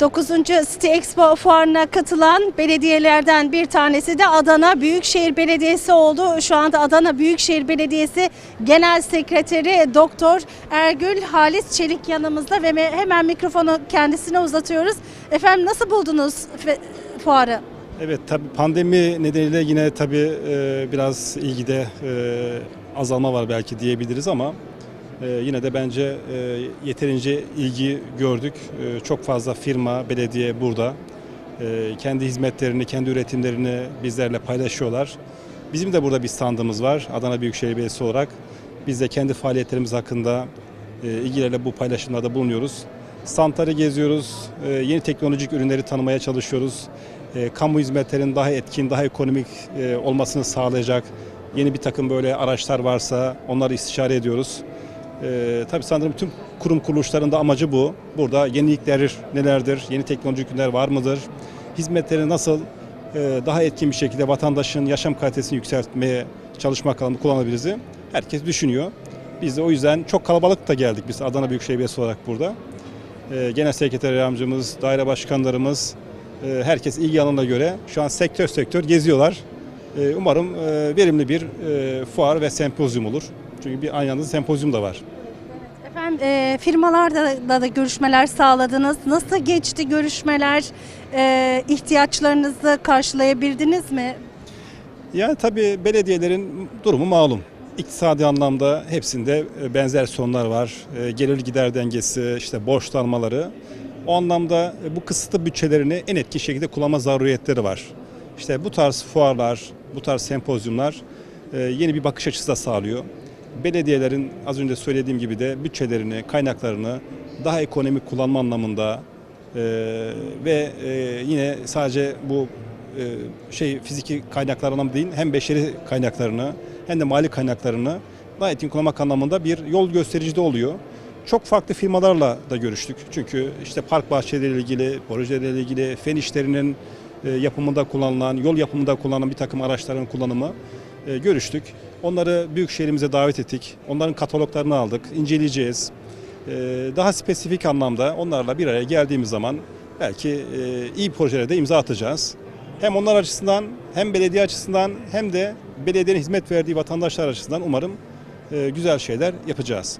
9. City Expo fuarına katılan belediyelerden bir tanesi de Adana Büyükşehir Belediyesi oldu. Şu anda Adana Büyükşehir Belediyesi Genel Sekreteri Doktor Ergül Halis Çelik yanımızda ve me- hemen mikrofonu kendisine uzatıyoruz. Efendim nasıl buldunuz fuarı? Evet tabii pandemi nedeniyle yine tabii e, biraz ilgide e, azalma var belki diyebiliriz ama e, yine de bence e, yeterince ilgi gördük. E, çok fazla firma, belediye burada. E, kendi hizmetlerini, kendi üretimlerini bizlerle paylaşıyorlar. Bizim de burada bir standımız var Adana Büyükşehir Belediyesi olarak. Biz de kendi faaliyetlerimiz hakkında e, ilgilerle bu paylaşımlarda bulunuyoruz. Standları geziyoruz, e, yeni teknolojik ürünleri tanımaya çalışıyoruz. Kamu hizmetlerinin daha etkin, daha ekonomik olmasını sağlayacak yeni bir takım böyle araçlar varsa onları istişare ediyoruz. E, tabii sanırım tüm kurum kuruluşların da amacı bu. Burada yenilikler nelerdir, yeni teknolojik ürünler var mıdır? Hizmetleri nasıl e, daha etkin bir şekilde vatandaşın yaşam kalitesini yükseltmeye çalışmak alanı kullanabiliriz? Herkes düşünüyor. Biz de o yüzden çok kalabalık da geldik biz Adana Büyükşehir Belediyesi olarak burada. E, Genel Sekreter Yardımcımız, daire başkanlarımız, e, herkes ilgi alanına göre şu an sektör sektör geziyorlar. E, Umarım e, verimli bir e, fuar ve sempozyum olur. Çünkü bir aynı anda sempozyum da var. Efendim e, firmalarla da, da görüşmeler sağladınız. Nasıl geçti görüşmeler? E, ihtiyaçlarınızı karşılayabildiniz mi? Yani tabii belediyelerin durumu malum. İktisadi anlamda hepsinde e, benzer sorunlar var. E, Gelir gider dengesi, işte borçlanmaları. O anlamda e, bu kısıtlı bütçelerini en etkin şekilde kullanma zaruriyetleri var. İşte bu tarz fuarlar, bu tarz sempozyumlar e, yeni bir bakış açısı da sağlıyor. Belediyelerin az önce söylediğim gibi de bütçelerini, kaynaklarını daha ekonomik kullanma anlamında e, ve e, yine sadece bu e, şey fiziki kaynaklarından değil hem beşeri kaynaklarını hem de mali kaynaklarını daha etkin kullanmak anlamında bir yol gösterici de oluyor. Çok farklı firmalarla da görüştük. Çünkü işte park bahçeleriyle ilgili, projelerle ilgili, fen işlerinin e, yapımında kullanılan, yol yapımında kullanılan bir takım araçların kullanımı e, görüştük. Onları büyük şehrimize davet ettik. Onların kataloglarını aldık, inceleyeceğiz. E, Daha spesifik anlamda onlarla bir araya geldiğimiz zaman belki e, iyi projelere de imza atacağız. Hem onlar açısından hem belediye açısından hem de belediyenin hizmet verdiği vatandaşlar açısından umarım e, güzel şeyler yapacağız.